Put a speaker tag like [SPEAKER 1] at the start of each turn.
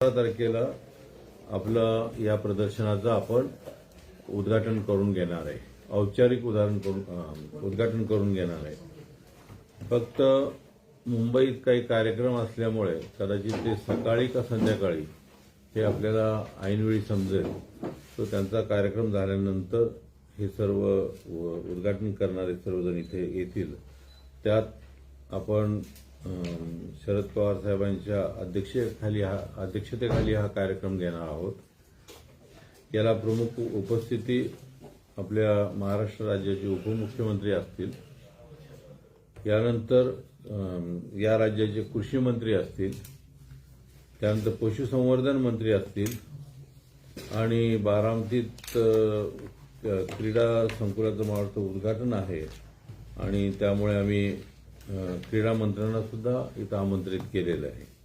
[SPEAKER 1] तारखेला आपलं या प्रदर्शनाचं आपण उद्घाटन करून घेणार आहे. औपचारिक उदाहरण करून उद्घाटन करून घेणार आहे. फक्त मुंबईत काही कार्यक्रम असल्यामुळे कदाचित ते सकाळी का संध्याकाळी हे आपल्याला ऐनवेळी समजेल. तो त्यांचा कार्यक्रम झाल्यानंतर हे सर्व उद्घाटन करणारे सर्वजण इथे येतील. त्यात आपण शरद पवार साहेबांच्या अध्यक्षतेखाली हा अध्यक्षतेखाली हा कार्यक्रम घेणार आहोत. याला प्रमुख उपस्थिती आपल्या महाराष्ट्र राज्याचे उपमुख्यमंत्री असतील. यानंतर या राज्याचे कृषी मंत्री असतील. त्यानंतर पशुसंवर्धन मंत्री असतील. आणि बारामतीत क्रीडा संकुलाचं मला उद्घाटन आहे. आणि त्यामुळे आम्ही क्रीडा मंत्र्यांना सुद्धा इथं आमंत्रित केलेलं आहे.